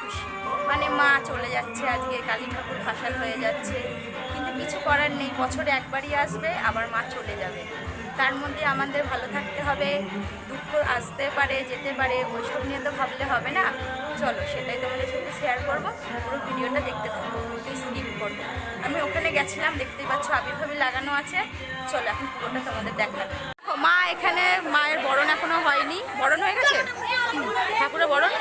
খুশি। মানে মা চলে যাচ্ছে, আজকে কালী ঠাকুর ভাসান হয়ে যাচ্ছে। কিন্তু কিছু করার নেই, বছরে একবারই আসবে, আবার মা চলে যাবে। তার মধ্যে আমাদের ভালো থাকতে হবে, দুঃখ আসতে পারে, যেতে পারে, ওইসব নিয়ে তো ভাবলে হবে না। চলো, সেটাই তোমাদের সাথে শেয়ার করব, পুরো ভিডিওটা দেখতে থাকব তুই স্কিপ করব আমি ওখানে গেছিলাম, দেখতেই পাচ্ছ আবির্ভাবে লাগানো আছে। চলো, এখন পুরোটা তোমাদের দেখাবো মা এখানে মায়ের বরণ এখনও হয়নি। বরণ হয়ে গেছে? ঠাকুরের বরণ?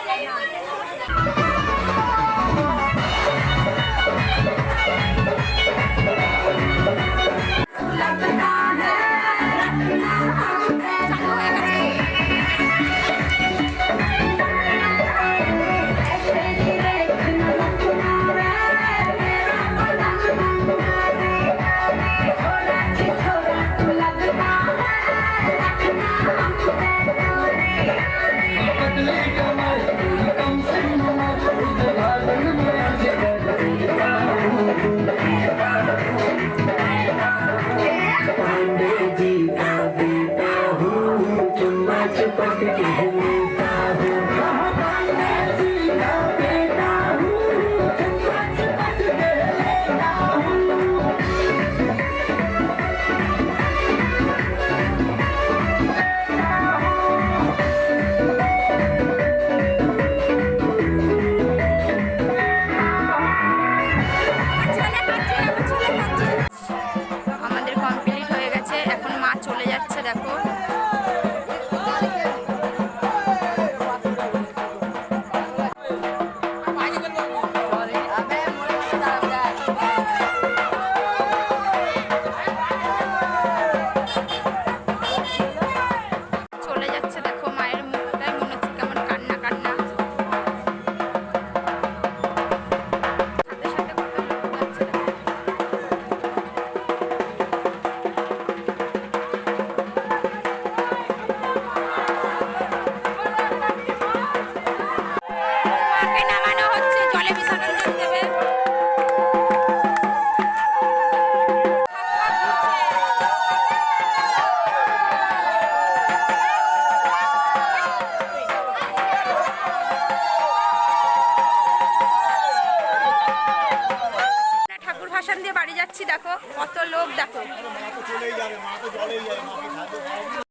to break the game. ভাসান দিয়ে বাড়ি যাচ্ছি দেখো কত লোক দেখো।